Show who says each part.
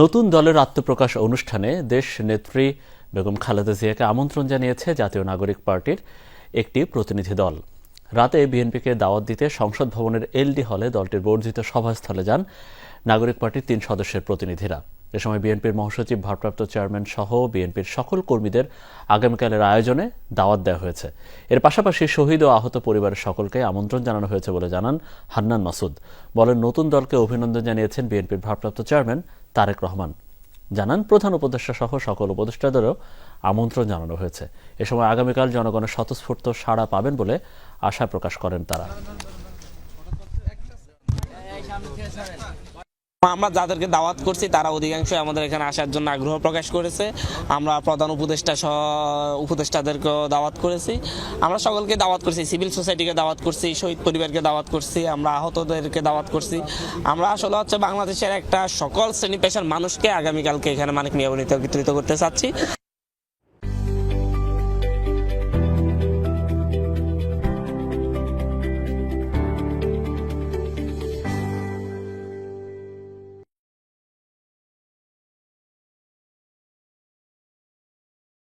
Speaker 1: নতুন দলের আত্মপ্রকাশ অনুষ্ঠানে দেশ নেত্রী বেগম খালেদা জিয়াকে আমন্ত্রণ জানিয়েছে জাতীয় নাগরিক পার্টির একটি প্রতিনিধি দল। রাতে বিএনপিকে দাওয়াত দিতে সংসদ ভবনের এলডি হলে দলটির বর্ধিত সভাস্থলে যান নাগরিক পার্টির তিন সদস্যের প্রতিনিধিরা। এ সময় বিএনপির মহাসচিব, ভারপ্রাপ্ত চেয়ারম্যান সহ বিএনপির সকল কর্মীদের আগামীকালের আয়োজনে দাওয়াত দেওয়া হয়েছে। এর পাশাপাশি শহীদ ও আহত পরিবারের সকলকে আমন্ত্রণ জানানো হয়েছে বলে জানান হান্নান মাসুদ। বলেন, নতুন দলকে অভিনন্দন জানিয়েছেন বিএনপির ভারপ্রাপ্ত চেয়ারম্যান তারেক রহমান। জানান, প্রধান উপদেষ্টা সহ সকল উপদেষ্টাদেরও আমন্ত্রণ জানানো হয়েছে। এ সময় আগামীকাল জনগণের স্বতঃস্ফূর্ত সাড়া পাবেন বলে আশা প্রকাশ করেন তারা।
Speaker 2: আমরা যাদেরকে দাওয়াত করছি, তারা অধিকাংশই আমাদের এখানে আসার জন্য আগ্রহ প্রকাশ করেছে। আমরা প্রধান উপদেষ্টা সহ উপদেষ্টাদেরকেও দাওয়াত করেছি। আমরা সকলকে দাওয়াত করছি, সিভিল সোসাইটিকে দাওয়াত করছি, শহীদ পরিবারকে দাওয়াত করছি, আমরা আহতদেরকে দাওয়াত করছি। আমরা আসলে হচ্ছে বাংলাদেশের একটা সকল শ্রেণি পেশার মানুষকে আগামীকালকে এখানে মানিক মিয়াবনীতে বিতরিত করতে চাচ্ছি।